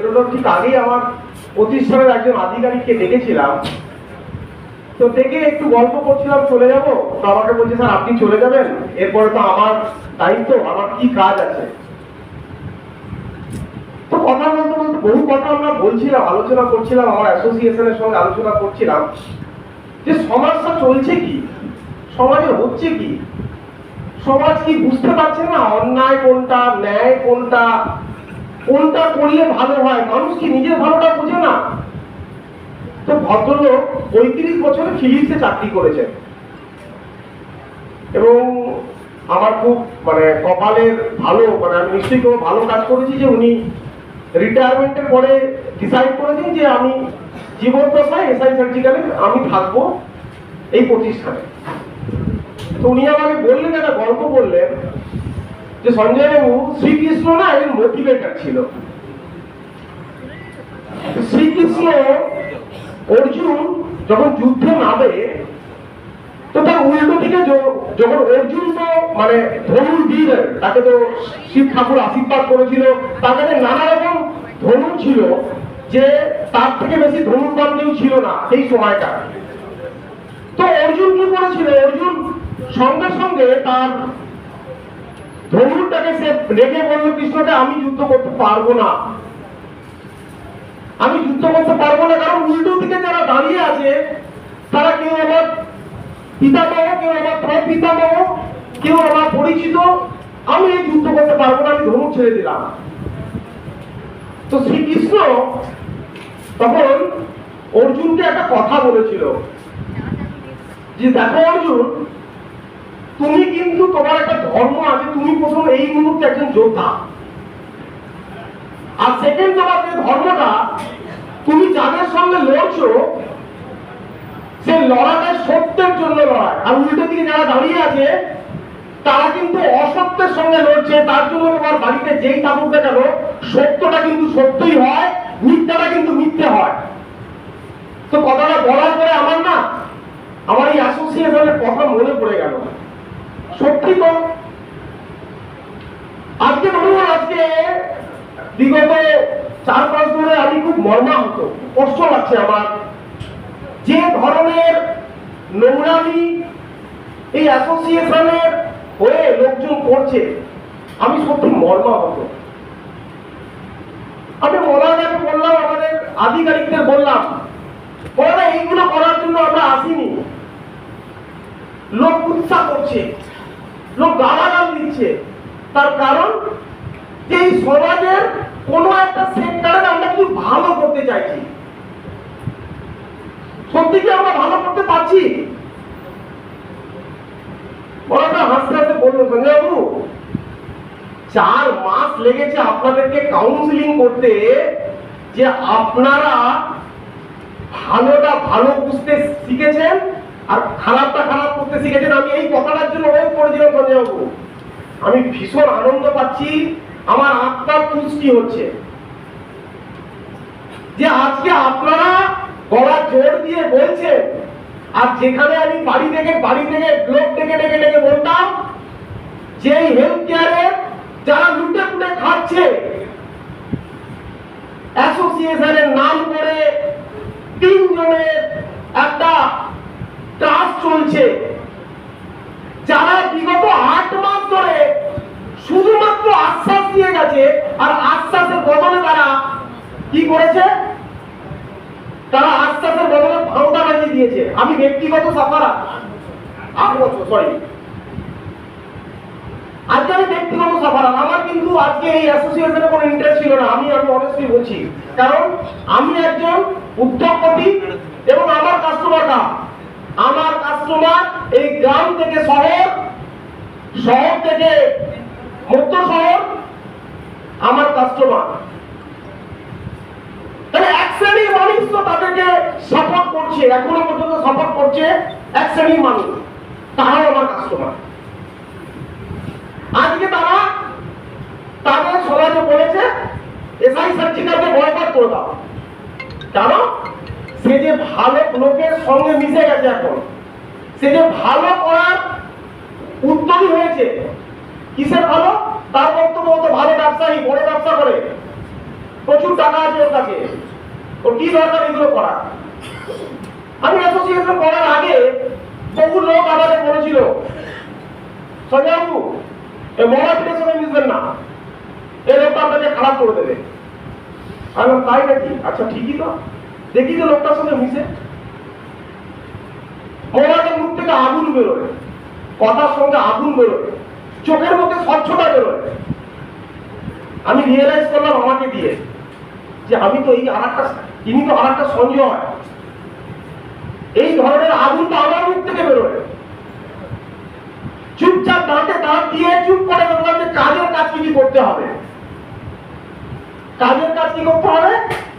বেরোনোর ঠিক আগেই আমার প্রতিষ্ঠানের একজন আধিকারিককে ডেকেছিলাম তো ডেকে একটু গল্প করছিলাম, চলে যাব? তো আমাকে বলছে, স্যার, আপনি চলে যাবেন? এরপরে তো আমার দায়িত্ব, আমার কি কাজ আছে? তো কথা বলতে বলতে বহু কথা আমরা বলছিলাম, আলোচনা করছিলাম, আমার অ্যাসোসিয়েশনের সঙ্গে আলোচনা করছিলাম। যে সমাজটা চলছে কি? সমাজে হচ্ছে কি? সমাজ কি বুঝতে পারছে না? অন্যায় কোনটা, ন্যায় কোনটা? কোনটা করলে ভালো হয়? মানুষ কি নিজের ভালোটা বোঝে না? তো ভদ্রলোক পঁয়ত্রিশ বছরে ফিলিপসে চাকরি করেছেন। এবং আমার খুব মানে কপালের ভালো মানে আমি নিশ্চয়ই কোনো ভালো কাজ করেছি যে উনি রিটায়ারমেন্টের পরে ডিসাইড করেছেন যে আমি জীবন দশায় এসআই সার্জিক্যালে আমি থাকব এই প্রতিষ্ঠানে। তো উনি আমাকে বললেন, একটা গল্প বললেন যে সঞ্জয় বাবু শ্রীকৃষ্ণ না একজন মোটিভেটার ছিল। শ্রীকৃষ্ণ অর্জুন যখন যুদ্ধে নামে, তো তার উল্টো দিকে যখন অর্জুন তো মানে ধনুর বীর, তাকে তো শিব ঠাকুর আশীর্বাদ করেছিল, তার কাছে নানা রকম ধনু ছিল যে তার থেকে বেশি ধনুর্বান কেউ ছিল না সেই সময়টা। তো অর্জুন কি করেছিল? অর্জুন সঙ্গে সঙ্গে তার ধনুরটাকে সে রেগে বলল, কৃষ্ণকে, আমি যুদ্ধ করতে পারব না। আমি যুদ্ধ করতে পারব না, কারণ উল্টো দিকে যারা দাঁড়িয়ে আছে, তারা কেউ আমার পিতামহ, কেউ আমার প্রপিতামহ, কেউ আমার পরিচিত, আমি এই যুদ্ধ করতে পারব না, আমি ধনুক ছেড়ে দিলাম। তো শ্রীকৃষ্ণ তখন অর্জুনকে একটা কথা বলেছিল, যে, দেখো অর্জুন তুমি কিন্তু তোমার একটা ধর্ম আছে, তুমি প্রথম এই মুহূর্তে একজন যোদ্ধা। আর সেকেন্ড তোমার যে ধর্মটা, তুমি যাদের সঙ্গে লড়ছো, সে লড়াটা সত্যের জন্য লড়াই। আর উল্টো দিকে যারা দাঁড়িয়ে আছে, তারা কিন্তু অসত্যের সঙ্গে লড়ছে, তার জন্য তোমার বাড়িতে যেই না কেন, সত্যটা কিন্তু সত্যই হয়, মিথ্যাটা কিন্তু মিথ্যে হয়। তো কথাটা বলার পরে আমার না, আমার এই অ্যাসোসিয়েশনের কথা মনে পড়ে গেল সত্যি তো? আজকে ধরুন আজকে বিগত চার পাঁচ ধরে আমি খুব মর্মাহত কষ্ট লাগছে আমার। যে ধরনের নোংরামি এই অ্যাসোসিয়েশনের হয়ে লোকজন করছে, আমি সত্যি মর্মাহত। আমি মৌলানাকে বললাম, আমাদের আধিকারিকদের বললাম মৌলানা এইগুলো করার জন্য আমরা আসিনি। লোক উৎসাহ করছে। লোক গালাগাল দিচ্ছে তার কারণ, যে এই সমাজের কোনো একটা সেক্টরে আমরা কিছু ভালো করতে চাইছি। সত্যি কি আমরা ভালো করতে পারছি? ওরা হাসতে হাসতে বলল সঞ্জয় বাবু চার মাস লেগেছে আপনাদেরকে কাউন্সিলিং করতে যে আপনারা ভালোটা ভালো বুঝতে শিখেছেন আর খারাপটা খারাপ করতে শিখেছেন। আমি এই কথাটার জন্য ওয়েট সঞ্জয় আমি ভীষণ আনন্দ পাচ্ছি, আমার আত্মার তুষ্টি হচ্ছে। যে আজকে আপনারা গলা জোর দিয়ে বলছেন, আর যেখানে আমি বাড়ি থেকে বাড়ি থেকে, লোক ডেকে ডেকে ডেকে বলতাম, যে হেলথ কেয়ারে যারা লুটে পুটে খাচ্ছে অ্যাসোসিয়েশনের নাম করে তিনজনের একটা ট্রাস্ট চলছে যারা বিগত আট মাস ধরে শুধুমাত্র গেছে আর আশ্বাসের বদলে তারা কি করেছে? তারা আশ্বাসের বদলে ভাওতা বাজিয়ে দিয়েছে। আমি ব্যক্তিগত সাফারা। আট বছর সরি আজকে আমি ব্যক্তিগত আমার কিন্তু আজকে এই অ্যাসোসিয়েশনে কোনো ইন্টারেস্ট ছিল না। আমি আমি বলছি। কারণ আমি একজন উদ্যোগপতি এবং আমার কাস্টমারটা আমার কাস্টমার এই গ্রাম থেকে শহর শহর থেকে মধ্য শহর আমার কাস্টমার বলেছে সে যে ভালো লোকের সঙ্গে মিশে গেছে এখন। সে যে ভালো করার উদ্যোগী হয়েছে। কিসের ভালো? তার বক্তব্য তো ভালো ব্যবসায়ী, বড় ব্যবসা করে। প্রচুর টাকা আছে ওর কাছে। ওর কি দরকার এগুলো করা আমি অ্যাসোসিয়েশন করার আগে বহু লোক আমাদের বলেছিল সঞ্জয় বাবু এই মহা পিঠের মিশবেন না। এই লোকটা আপনাকে খারাপ করে দেবে। আমি তাই নাকি? আচ্ছা ঠিকই তো। দেখি তো লোকটার সঙ্গে মিশে। মহারাজের মুখ থেকে আগুন বেরোয়। কথার সঙ্গে আগুন বেরোয়। চোখের মধ্যে স্বচ্ছতা বেরোয়। আমি রিয়েলাইজ করলাম আমাকে দিয়ে যে আমি তো এই আর একটা ইনি তো আর একটা সঞ্জয়। এই ধরনের আগুন তো আমার মুখ থেকে বেরোয়। চুপচাপ দাঁতে দাঁত দিয়ে চুপ করে বললাম যে কাজের কাজ কি করতে হবে? কাজের কাজ কি করতে হবে?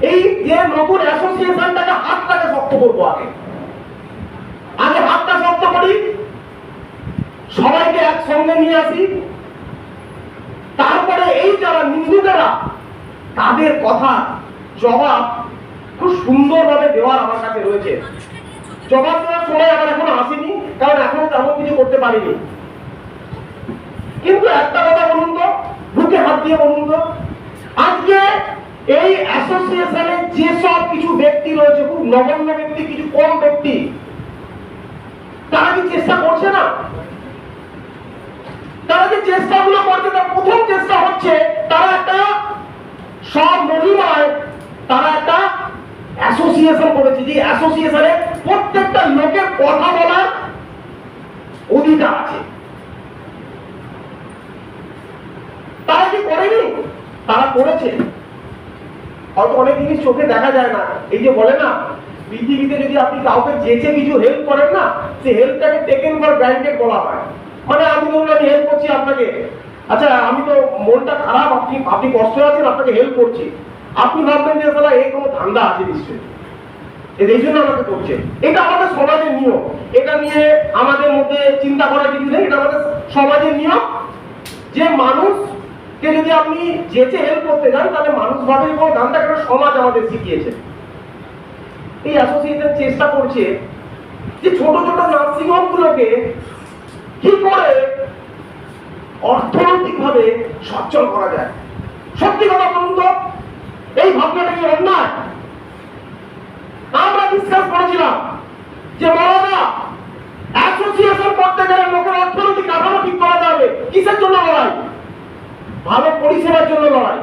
এই যে নতুন অ্যাসোসিয়েশনটাকে হাতটাকে শক্ত করব আগে হাতটা শক্ত করি সবাইকে একসঙ্গে নিয়ে আসি। তারপরে এই যারা নিন্দুকেরা তাদের কথা, জবাব খুব সুন্দরভাবে দেওয়ার আমার কাছে রয়েছে। জবাব দেওয়ার সময় আমার এখনও আসেনি, কারণ এখনও তেমন কিছু করতে পারিনি। কিন্তু একটা কথা বলুন তো, বুকে হাত দিয়ে বলুন তো, আজকে এই অ্যাসোসিয়েশনে যেসব কিছু ব্যক্তি রয়েছে, খুব নগণ্য ব্যক্তি, কিছু কম ব্যক্তি, তারা কি চেষ্টা করছে না? তারা যে চেষ্টাগুলো করছে, তার প্রথম চেষ্টা হচ্ছে তারা একটা সব মহিমায় তারা একটা অ্যাসোসিয়েশন করেছে, যে অ্যাসোসিয়েশনে প্রত্যেকটা লোকের কথা বলার অধিকার আছে। তারা কি করেনি? তারা করেছে। হয়তো অনেক জিনিস চোখে দেখা যায় না। এই যে বলে না, পৃথিবীতে যদি আপনি কাউকে যেচে কিছু হেল্প করেন না সে হেল্পটাকে টেকেন ফর গ্রান্টেড বলা হয়। মানে আমি ধরুন আমি হেল্প করছি আপনাকে। আচ্ছা আমি তো মনটা খারাপ, আপনি আপনি কষ্ট আছেন, আপনাকে হেল্প করছি। আপনি ভাববেন যে সালা এই কোনো ধান্দা আছে নিশ্চয়ই। এই জন্য আমাকে করছে। এটা আমাদের সমাজের নিয়ম। এটা নিয়ে আমাদের মধ্যে চিন্তা করার কিছু নেই। এটা আমাদের সমাজের নিয়ম। যে মানুষকে যদি আপনি যেচে হেল্প করতে যান, তাহলে মানুষ ভাবে কোনো ধান্দা কেন সমাজ আমাদের শিখিয়েছে। এই অ্যাসোসিয়েশন চেষ্টা করছে যে ছোট ছোট নার্সিং হোম গুলোকে কি করে অর্থনৈতিক ভাবে সচ্ছল করা যায়? সত্যি কথা বলুন তো, এই ভাবনাটা কি অন্যায়? আমরা ডিসকাস করেছিলাম যে মহারাজা অ্যাসোসিয়েশন করতে গেলে লোকের অর্থনৈতিক কাঠামো ঠিক করা যাবে। কিসের জন্য লড়াই? ভালো পরিষেবার জন্য লড়াই।